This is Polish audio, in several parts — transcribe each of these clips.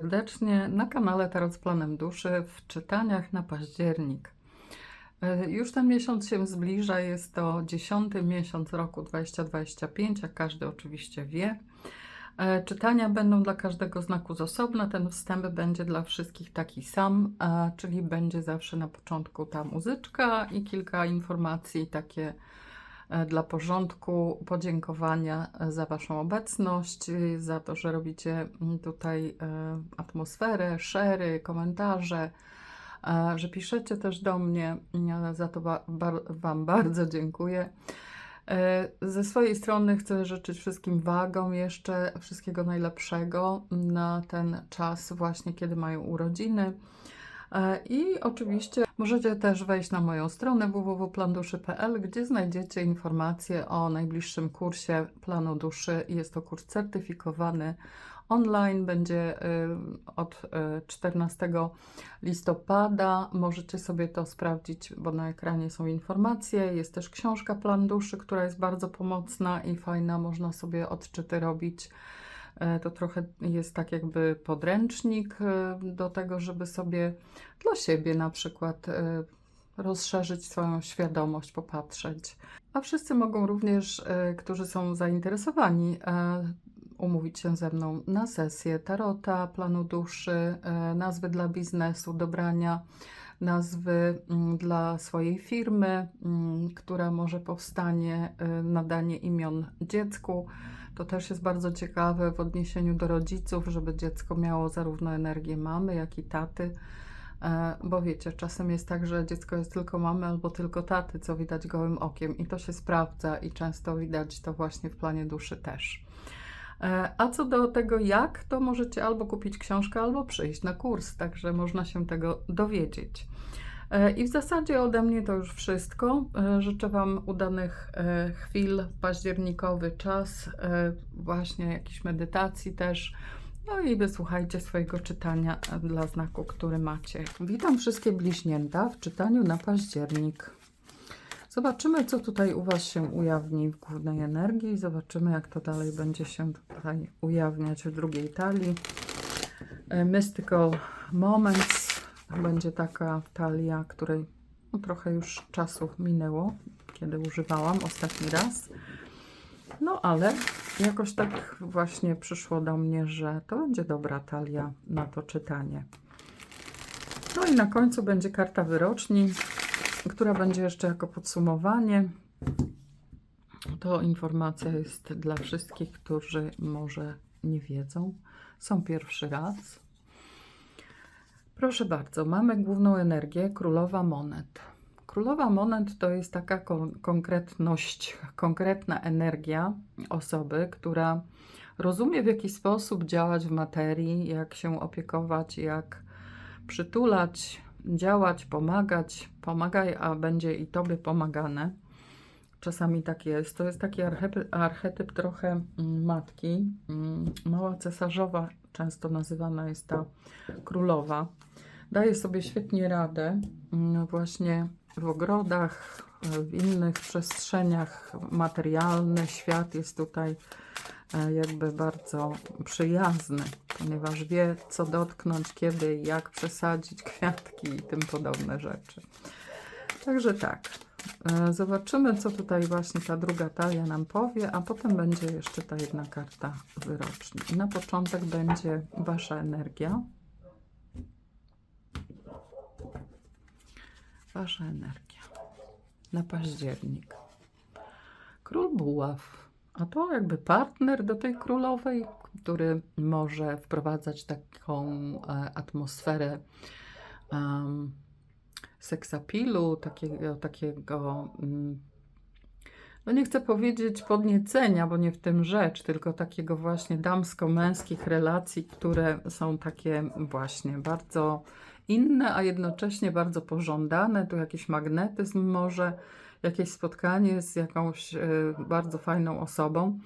serdecznie na kanale Tarot z Planem Duszy w czytaniach na październik. E, Już ten miesiąc się zbliża, jest to dziesiąty miesiąc roku 2025, jak każdy oczywiście wie. E, Czytania będą dla każdego znaku z osobna, ten wstęp będzie dla wszystkich taki sam, e, czyli będzie zawsze na początku ta muzyczka i kilka informacji takie dla porządku, podziękowania e, za Waszą obecność, za to, że robicie mm, tutaj e, atmosferę, szery, komentarze, e, że piszecie też do mnie. Za to Wam bardzo dziękuję. E, Ze swojej strony chcę życzyć wszystkim wagom jeszcze wszystkiego najlepszego na ten czas, właśnie kiedy mają urodziny. E, I oczywiście możecie też wejść na moją stronę www.planduszy.pl, gdzie znajdziecie informacje o najbliższym kursie Planu Duszy. Jest to kurs certyfikowany online, będzie y, od y, 14 listopada. Możecie sobie to sprawdzić, bo na ekranie są informacje. Jest też książka Plan Duszy, która jest bardzo pomocna i fajna. Można sobie odczyty robić. E, To trochę jest tak jakby podręcznik e, do tego, żeby sobie dla siebie na przykład e, rozszerzyć swoją świadomość, popatrzeć. A wszyscy mogą również, którzy są zainteresowani, umówić się ze mną na sesję tarota, planu duszy, nazwy dla biznesu, dobrania nazwy mm, dla swojej firmy, mm, która może powstanie, e, nadanie imion dziecku. To też jest bardzo ciekawe w odniesieniu do rodziców, żeby dziecko miało zarówno energię mamy, jak i taty. E, Bo wiecie, czasem jest tak, że dziecko jest tylko mamy albo tylko taty, co widać gołym okiem, i to się sprawdza, i często widać to właśnie w planie duszy też. E, A co do tego jak, to możecie albo kupić książkę, albo przyjść na kurs, także można się tego dowiedzieć. E, I w zasadzie ode mnie to już wszystko. E, Życzę Wam udanych chwil, październikowy czas, właśnie jakiejś medytacji też. No i wysłuchajcie swojego czytania dla znaku, który macie. Witam wszystkie bliźnięta w czytaniu na październik. Zobaczymy, co tutaj u Was się ujawni w głównej energii zobaczymy, jak to dalej będzie się tutaj ujawniać w drugiej talii. E, Mystical Moments będzie taka talia, której no, trochę już czasu minęło, kiedy używałam ostatni raz. No ale jakoś tak właśnie przyszło do mnie, że to będzie dobra talia na to czytanie. No i na końcu będzie karta wyroczni, która będzie jeszcze jako podsumowanie. To informacja jest dla wszystkich, którzy może nie wiedzą, są pierwszy raz. Proszę bardzo, mamy główną energię królowa monet. Królowa monet to jest taka kon- konkretność, konkretna energia osoby, która rozumie w jaki sposób działać w materii, jak się opiekować, jak przytulać, działać, pomagać. Pomagaj, a będzie i tobie pomagane. Czasami tak jest. To jest taki archetyp, archetyp trochę mm, matki. Mm, Mała cesarzowa, często nazywana jest ta królowa. Daje sobie świetnie radę mm, właśnie w ogrodach, w innych przestrzeniach materialny. Świat jest tutaj e, jakby bardzo przyjazny, ponieważ wie, co dotknąć, kiedy, jak przesadzić kwiatki i tym podobne rzeczy. Także tak, e, zobaczymy, co tutaj właśnie ta druga talia nam powie, a potem będzie jeszcze ta jedna karta wyroczni. I na początek będzie Wasza energia. Wasza energia na październik. Król Buław. A to jakby partner do tej królowej, który może wprowadzać taką e, atmosferę um, seksapilu, takiego, takiego mm, no nie chcę powiedzieć podniecenia, bo nie w tym rzecz, tylko takiego właśnie damsko-męskich relacji, które są takie właśnie bardzo inne, a jednocześnie bardzo pożądane. Tu jakiś magnetyzm może, jakieś spotkanie z jakąś e, bardzo fajną osobą.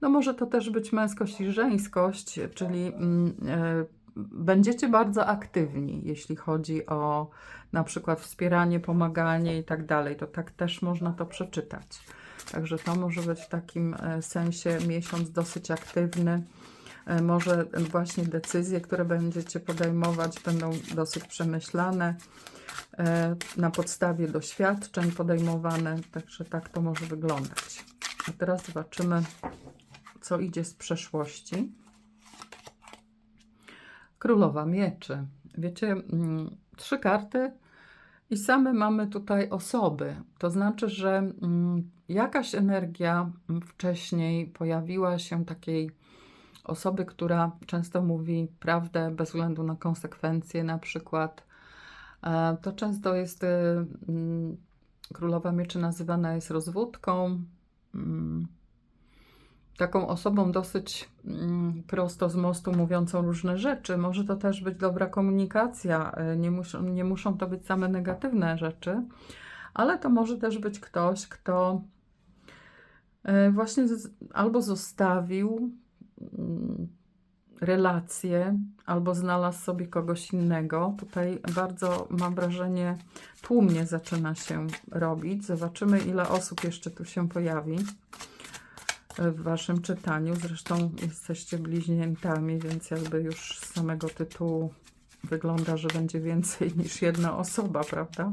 No może to też być męskość i żeńskość, czyli mm, e, będziecie bardzo aktywni, jeśli chodzi o na przykład wspieranie, pomaganie i tak dalej. To tak też można to przeczytać. Także to może być w takim e, sensie miesiąc dosyć aktywny. E, Może właśnie decyzje, które będziecie podejmować, będą dosyć przemyślane, na podstawie doświadczeń podejmowane, także tak to może wyglądać. A teraz zobaczymy, co idzie z przeszłości. Królowa Mieczy. Wiecie, mm, trzy karty i same mamy tutaj osoby. To znaczy, że mm, jakaś energia wcześniej pojawiła się takiej osoby, która często mówi prawdę bez względu na konsekwencje, na przykład. E, To często jest e, mm, królowa mieczy nazywana jest rozwódką. Taką osobą dosyć mm, prosto z mostu mówiącą różne rzeczy. Może to też być dobra komunikacja. e, Nie muszą, nie muszą to być same negatywne rzeczy, ale to może też być ktoś, kto e, właśnie albo zostawił mm, relacje, albo znalazł sobie kogoś innego. Tutaj bardzo mam wrażenie, tłumnie zaczyna się robić. Zobaczymy, ile osób jeszcze tu się pojawi w Waszym czytaniu. Zresztą jesteście bliźniętami, więc jakby już z samego tytułu wygląda, że będzie więcej niż jedna osoba, prawda?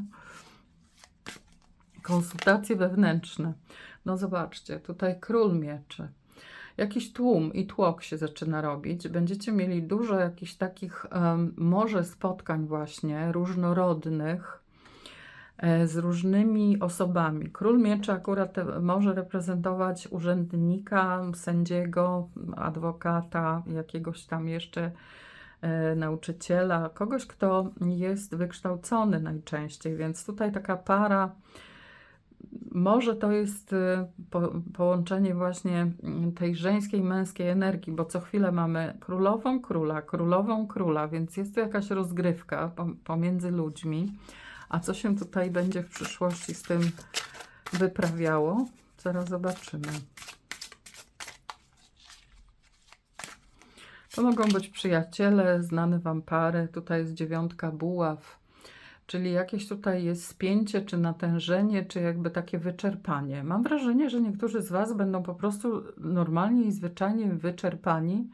Konsultacje wewnętrzne. No zobaczcie, tutaj król mieczy. Jakiś tłum i tłok się zaczyna robić. Będziecie mieli dużo jakichś takich em, może spotkań właśnie różnorodnych z różnymi osobami. Król mieczy akurat e, może reprezentować urzędnika, sędziego, adwokata, jakiegoś tam jeszcze e, nauczyciela, kogoś, kto jest wykształcony najczęściej, więc tutaj taka para może to jest y, po, połączenie właśnie tej żeńskiej, męskiej energii, bo co chwilę mamy królową króla, królową króla, więc jest to jakaś rozgrywka pom- pomiędzy ludźmi. A co się tutaj będzie w przyszłości z tym wyprawiało? Zaraz zobaczymy. To mogą być przyjaciele, znane Wam pary. Tutaj jest dziewiątka buław. Czyli jakieś tutaj jest spięcie, czy natężenie, czy jakby takie wyczerpanie. Mam wrażenie, że niektórzy z Was będą po prostu normalnie i zwyczajnie wyczerpani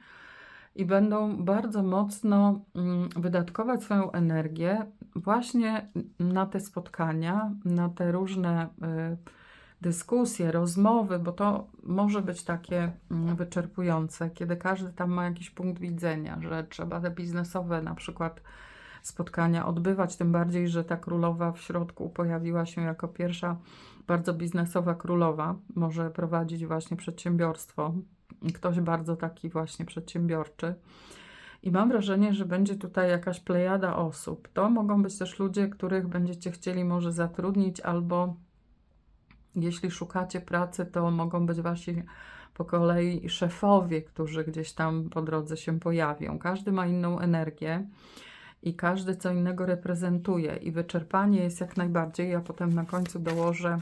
i będą bardzo mocno mm, wydatkować swoją energię właśnie na te spotkania, na te różne y, dyskusje, rozmowy, bo to może być takie mm, wyczerpujące, kiedy każdy tam ma jakiś punkt widzenia, że trzeba te biznesowe na przykład spotkania odbywać, tym bardziej, że ta królowa w środku pojawiła się jako pierwsza bardzo biznesowa królowa, może prowadzić właśnie przedsiębiorstwo, ktoś bardzo taki właśnie przedsiębiorczy. I mam wrażenie, że będzie tutaj jakaś plejada osób. To mogą być też ludzie, których będziecie chcieli może zatrudnić, albo jeśli szukacie pracy, to mogą być wasi po kolei szefowie, którzy gdzieś tam po drodze się pojawią. Każdy ma inną energię i każdy co innego reprezentuje i wyczerpanie jest jak najbardziej. Ja potem na końcu dołożę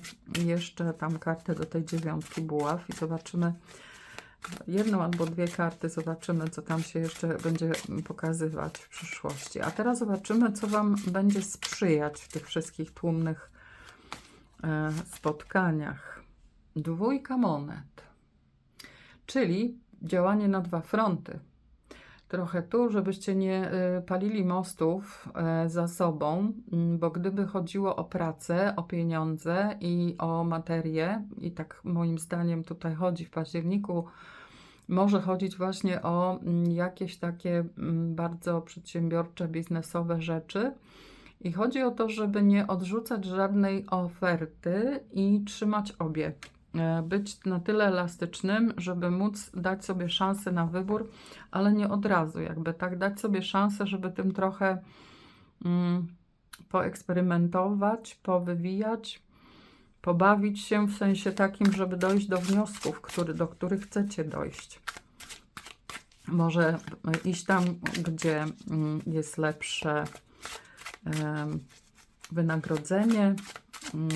jeszcze tam kartę do tej dziewiątki buław i zobaczymy jedną albo dwie karty, zobaczymy co tam się jeszcze będzie pokazywać w przyszłości. A teraz zobaczymy co Wam będzie sprzyjać w tych wszystkich tłumnych e, spotkaniach. Dwójka monet, czyli działanie na dwa fronty trochę tu, żebyście nie y, palili mostów y, za sobą, mm, bo gdyby chodziło o pracę, o pieniądze i o materię, i tak moim zdaniem tutaj chodzi w październiku, może chodzić właśnie o mm, jakieś takie mm, bardzo przedsiębiorcze, biznesowe rzeczy. I chodzi o to, żeby nie odrzucać żadnej oferty i trzymać obie. E, Być na tyle elastycznym, żeby móc dać sobie szansę na wybór, ale nie od razu, jakby tak dać sobie szansę, żeby tym trochę mm, poeksperymentować, powywijać, pobawić się w sensie takim, żeby dojść do wniosków, który, do których chcecie dojść. Może e, iść tam, gdzie mm, jest lepsze wynagrodzenie,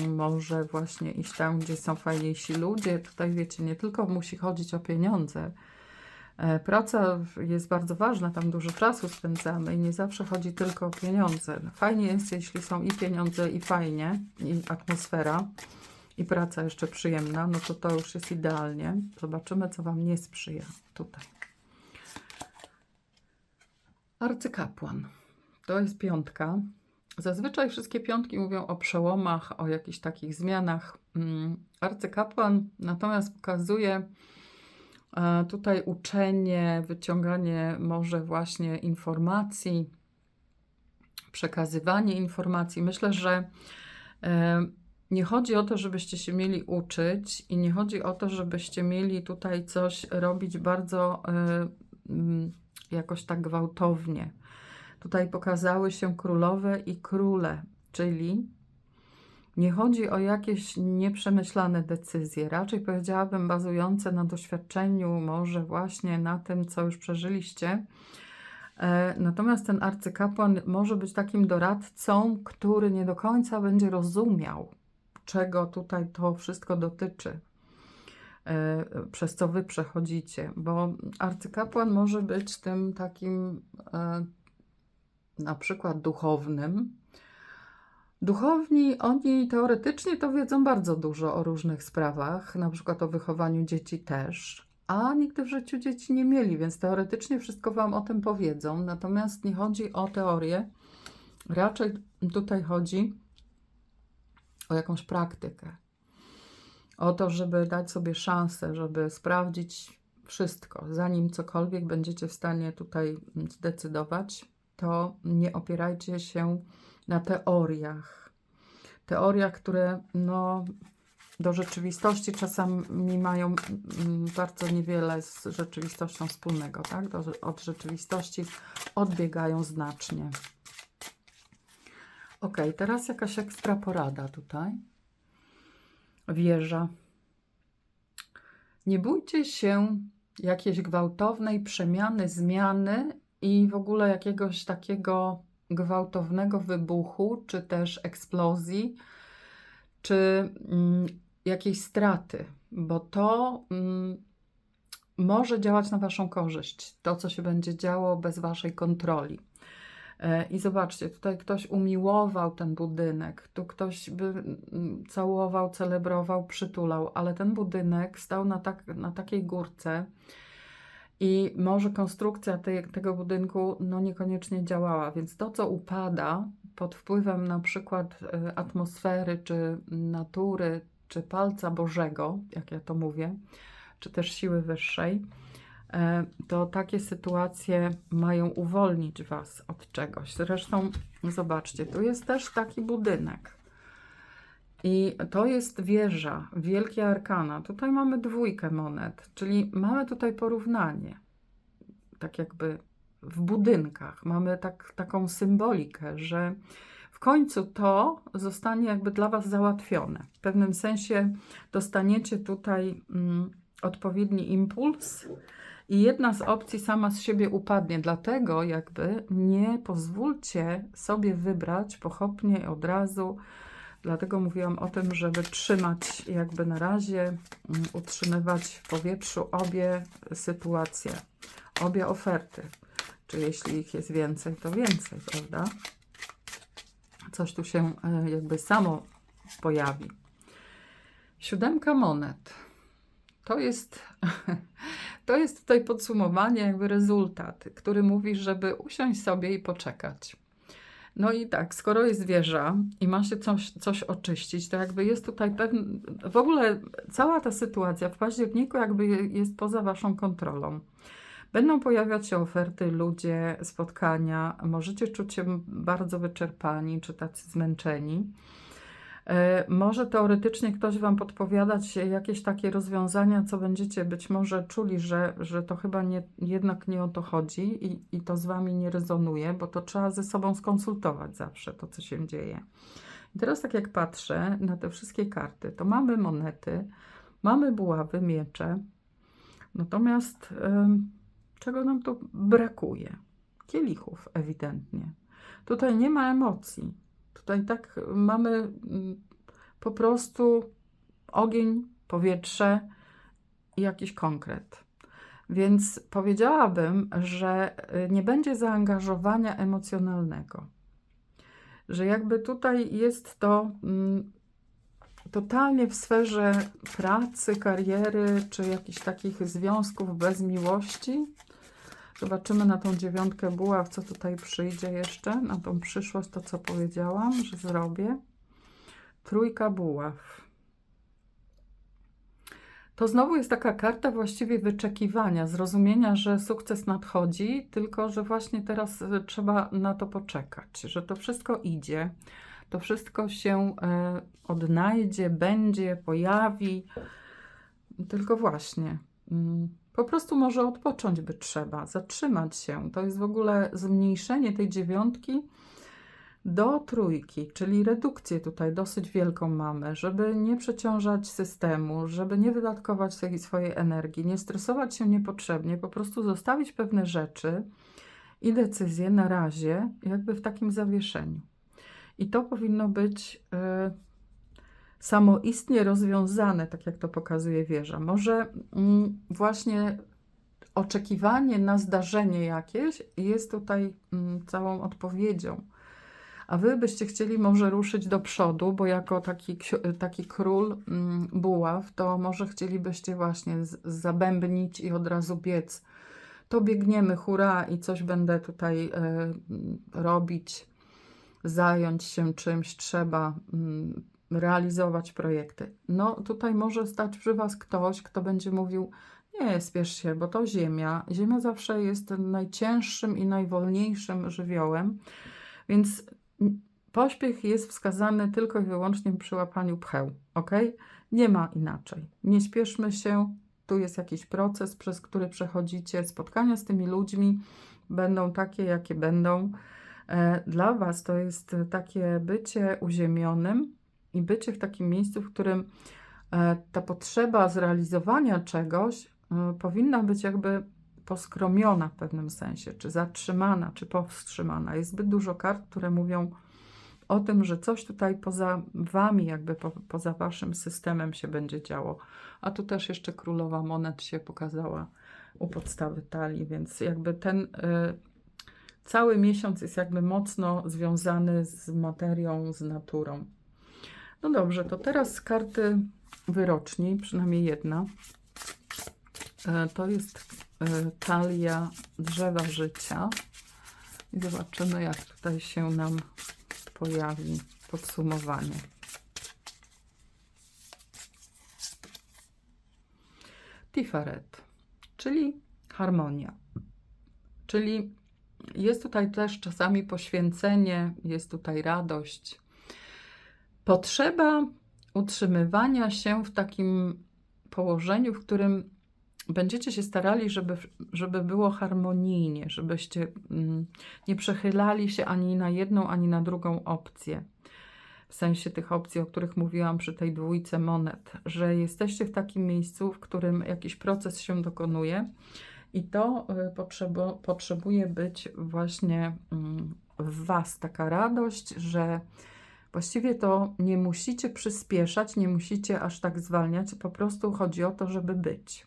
może właśnie iść tam, gdzie są fajniejsi ludzie. Tutaj wiecie, nie tylko musi chodzić o pieniądze. E, Praca jest bardzo ważna, tam dużo czasu spędzamy i nie zawsze chodzi tylko o pieniądze. Fajnie jest, jeśli są i pieniądze, i fajnie, i atmosfera, i praca jeszcze przyjemna, no to to już jest idealnie. Zobaczymy, co Wam nie sprzyja tutaj. Arcykapłan. To jest piątka. Zazwyczaj wszystkie piątki mówią o przełomach, o jakichś takich zmianach. Mm, Arcykapłan natomiast pokazuje e, tutaj uczenie, wyciąganie może właśnie informacji, przekazywanie informacji. Myślę, że e, nie chodzi o to, żebyście się mieli uczyć i nie chodzi o to, żebyście mieli tutaj coś robić bardzo e, mm, jakoś tak gwałtownie. Tutaj pokazały się królowe i króle, czyli nie chodzi o jakieś nieprzemyślane decyzje, raczej powiedziałabym bazujące na doświadczeniu, może właśnie na tym, co już przeżyliście. E, Natomiast ten arcykapłan może być takim doradcą, który nie do końca będzie rozumiał, czego tutaj to wszystko dotyczy, e, przez co wy przechodzicie, bo arcykapłan może być tym takim e, na przykład duchownym. Duchowni, oni teoretycznie to wiedzą bardzo dużo o różnych sprawach, na przykład o wychowaniu dzieci też, a nigdy w życiu dzieci nie mieli, więc teoretycznie wszystko Wam o tym powiedzą. Natomiast nie chodzi o teorię, raczej tutaj chodzi o jakąś praktykę. O to, żeby dać sobie szansę, żeby sprawdzić wszystko, zanim cokolwiek będziecie w stanie tutaj zdecydować, to nie opierajcie się na teoriach. Teoriach, które no, do rzeczywistości czasami mają mm, bardzo niewiele z rzeczywistością wspólnego, tak? Do, od rzeczywistości odbiegają znacznie. Ok, teraz jakaś ekstra porada tutaj. Wieża. Nie bójcie się jakiejś gwałtownej przemiany, zmiany i w ogóle jakiegoś takiego gwałtownego wybuchu, czy też eksplozji, czy mm, jakiejś straty, bo to mm, może działać na Waszą korzyść. To, co się będzie działo bez Waszej kontroli. E, I zobaczcie, tutaj ktoś umiłował ten budynek, tu ktoś by mm, całował, celebrował, przytulał, ale ten budynek stał na, tak, na takiej górce i może konstrukcja tego budynku no niekoniecznie działała, więc to, co upada pod wpływem na przykład e, atmosfery, czy natury, czy palca Bożego, jak ja to mówię, czy też siły wyższej, e, to takie sytuacje mają uwolnić Was od czegoś. Zresztą zobaczcie, tu jest też taki budynek. I to jest wieża, wielkie arkana. Tutaj mamy dwójkę monet, czyli mamy tutaj porównanie. Tak jakby w budynkach mamy tak, taką symbolikę, że w końcu to zostanie jakby dla Was załatwione. W pewnym sensie dostaniecie tutaj mm, odpowiedni impuls i jedna z opcji sama z siebie upadnie. Dlatego jakby nie pozwólcie sobie wybrać pochopnie od razu Dlatego mówiłam o tym, żeby trzymać jakby na razie, mm, utrzymywać w powietrzu obie sytuacje, obie oferty. Czy jeśli ich jest więcej, to więcej, prawda? Coś tu się e, jakby samo pojawi. Siódemka monet. To jest, to jest tutaj podsumowanie, jakby rezultat, który mówi, żeby usiąść sobie i poczekać. No i tak, skoro jest wieża i ma się coś, coś oczyścić, to jakby jest tutaj. W ogóle cała ta sytuacja w październiku jakby jest poza Waszą kontrolą. Będą pojawiać się oferty, ludzie, spotkania. Możecie czuć się bardzo wyczerpani czy tacy zmęczeni. E, może teoretycznie ktoś Wam podpowiadać jakieś takie rozwiązania, co będziecie być może czuli, że, że to chyba nie, jednak nie o to chodzi i, i to z Wami nie rezonuje, bo to trzeba ze sobą skonsultować zawsze to, co się dzieje. I teraz tak jak patrzę na te wszystkie karty, to mamy monety, mamy buławy, miecze, natomiast czego nam tu brakuje? Kielichów ewidentnie. Tutaj nie ma emocji Tutaj tak mamy mm, po prostu ogień, powietrze i jakiś konkret. Więc powiedziałabym, że y, nie będzie zaangażowania emocjonalnego. Że jakby tutaj jest to mm, totalnie w sferze pracy, kariery czy jakichś takich związków bez miłości. Zobaczymy na tą dziewiątkę buław, co tutaj przyjdzie jeszcze, na tą przyszłość, to co powiedziałam, że zrobię. Trójka buław. To znowu jest taka karta właściwie wyczekiwania, zrozumienia, że sukces nadchodzi, tylko że właśnie teraz e, trzeba na to poczekać, że to wszystko idzie, to wszystko się e, odnajdzie, będzie, pojawi. Tylko właśnie, mm, po prostu może odpocząć by trzeba, zatrzymać się. To jest w ogóle zmniejszenie tej dziewiątki do trójki, czyli redukcję tutaj dosyć wielką mamy, żeby nie przeciążać systemu, żeby nie wydatkować tej swojej energii, nie stresować się niepotrzebnie, po prostu zostawić pewne rzeczy i decyzje na razie jakby w takim zawieszeniu. I to powinno być y, samoistnie rozwiązane, tak jak to pokazuje wieża. Może mm, właśnie oczekiwanie na zdarzenie jakieś jest tutaj mm, całą odpowiedzią. A wy byście chcieli może ruszyć do przodu, bo jako taki, taki król mm, buław, to może chcielibyście właśnie zabębnić i od razu biec. To biegniemy, hura, i coś będę tutaj e, robić, zająć się czymś, trzeba realizować projekty. No tutaj może stać przy was ktoś, kto będzie mówił, nie, spiesz się, bo to ziemia. Ziemia zawsze jest najcięższym i najwolniejszym żywiołem, więc pośpiech jest wskazany tylko i wyłącznie przy łapaniu pcheł, ok? Nie ma inaczej. Nie spieszmy się, tu jest jakiś proces, przez który przechodzicie. Spotkania z tymi ludźmi będą takie, jakie będą. E, Dla Was to jest takie bycie uziemionym i bycie w takim miejscu, w którym e, ta potrzeba zrealizowania czegoś e, powinna być jakby poskromiona w pewnym sensie, czy zatrzymana, czy powstrzymana. Jest zbyt dużo kart, które mówią o tym, że coś tutaj poza Wami, jakby po, poza Waszym systemem się będzie działo. A tu też jeszcze królowa monet się pokazała u podstawy talii, więc jakby ten y, cały miesiąc jest jakby mocno związany z materią, z naturą. No dobrze, to teraz karty wyroczni, przynajmniej jedna. E, To jest e, talia drzewa życia. I zobaczymy, jak tutaj się nam pojawi podsumowanie. Tiferet, czyli harmonia. Czyli jest tutaj też czasami poświęcenie, jest tutaj radość. Potrzeba utrzymywania się w takim położeniu, w którym będziecie się starali, żeby, żeby było harmonijnie, żebyście mm, nie przechylali się ani na jedną, ani na drugą opcję. W sensie tych opcji, o których mówiłam przy tej dwójce monet, że jesteście w takim miejscu, w którym jakiś proces się dokonuje i to y, potrzebo, potrzebuje być właśnie mm, w Was taka radość, że właściwie to nie musicie przyspieszać, nie musicie aż tak zwalniać, po prostu chodzi o to, żeby być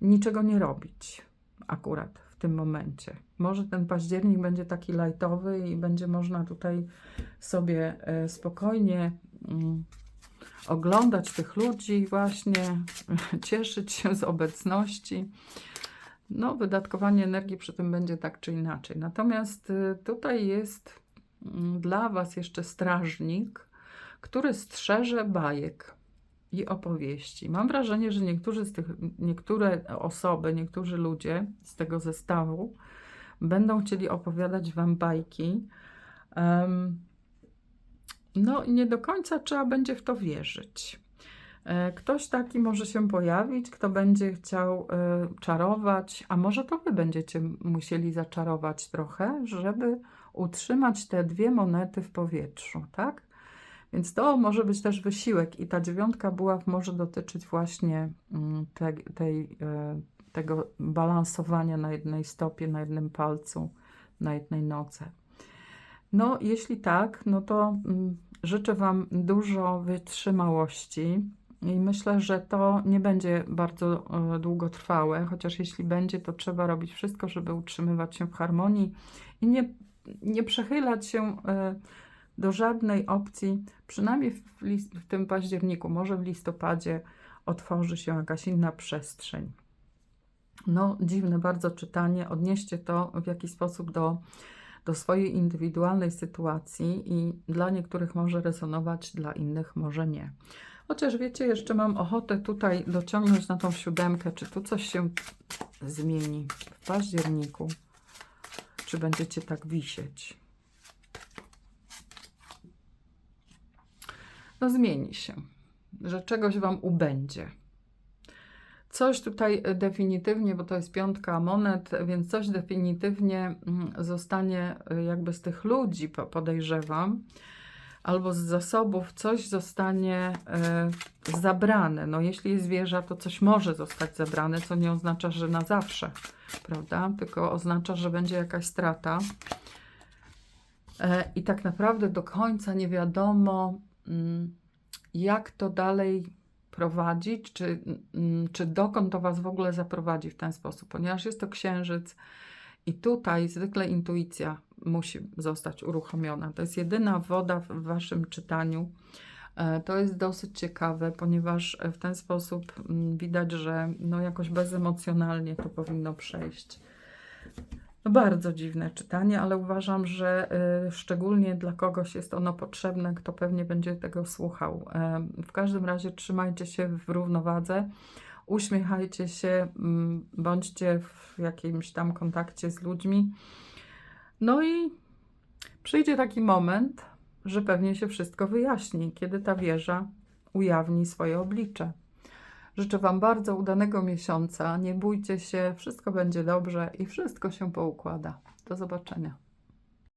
niczego nie robić akurat w tym momencie. Może ten październik będzie taki lajtowy i będzie można tutaj sobie e, spokojnie mm, oglądać tych ludzi, właśnie cieszyć się z obecności. No, wydatkowanie energii przy tym będzie tak czy inaczej. Natomiast y, tutaj jest dla Was jeszcze strażnik, który strzeże bajek i opowieści. Mam wrażenie, że niektórzy z tych, niektóre osoby, niektórzy ludzie z tego zestawu będą chcieli opowiadać Wam bajki. No i nie do końca trzeba będzie w to wierzyć. E, Ktoś taki może się pojawić, kto będzie chciał e, czarować, a może to Wy będziecie musieli zaczarować trochę, żeby utrzymać te dwie monety w powietrzu, tak? Więc to może być też wysiłek i ta dziewiątka buław może dotyczyć właśnie mm, te, tej, e, tego balansowania na jednej stopie, na jednym palcu, na jednej nodze. No, jeśli tak, no to mm, życzę Wam dużo wytrzymałości i myślę, że to nie będzie bardzo e, długotrwałe, chociaż jeśli będzie, to trzeba robić wszystko, żeby utrzymywać się w harmonii i nie, nie przechylać się e, do żadnej opcji, przynajmniej w, lis- w tym październiku, może w listopadzie otworzy się jakaś inna przestrzeń. No, dziwne bardzo czytanie. Odnieście to w jakiś sposób do, do swojej indywidualnej sytuacji i dla niektórych może rezonować, dla innych może nie. Chociaż wiecie, jeszcze mam ochotę tutaj dociągnąć na tą siódemkę, czy tu coś się zmieni w październiku, czy będziecie tak wisieć. No zmieni się, że czegoś Wam ubędzie. Coś tutaj definitywnie, bo to jest piątka monet, więc coś definitywnie mm, zostanie y, jakby z tych ludzi, po- podejrzewam, albo z zasobów, coś zostanie y, zabrane. No jeśli jest wieża, to coś może zostać zabrane, co nie oznacza, że na zawsze, prawda? Tylko oznacza, że będzie jakaś strata. E, I tak naprawdę do końca nie wiadomo, mm, jak to dalej prowadzić, czy, mm, czy dokąd to Was w ogóle zaprowadzi w ten sposób, ponieważ jest to księżyc i tutaj zwykle intuicja musi zostać uruchomiona. To jest jedyna woda w Waszym czytaniu. E, To jest dosyć ciekawe, ponieważ w ten sposób mm, widać, że no jakoś bezemocjonalnie to powinno przejść. No bardzo dziwne czytanie, ale uważam, że y, szczególnie dla kogoś jest ono potrzebne, kto pewnie będzie tego słuchał. E, w każdym razie trzymajcie się w równowadze, uśmiechajcie się, mm, bądźcie w jakimś tam kontakcie z ludźmi. No i przyjdzie taki moment, że pewnie się wszystko wyjaśni, kiedy ta wieża ujawni swoje oblicze. Życzę Wam bardzo udanego miesiąca. Nie bójcie się, wszystko będzie dobrze i wszystko się poukłada. Do zobaczenia.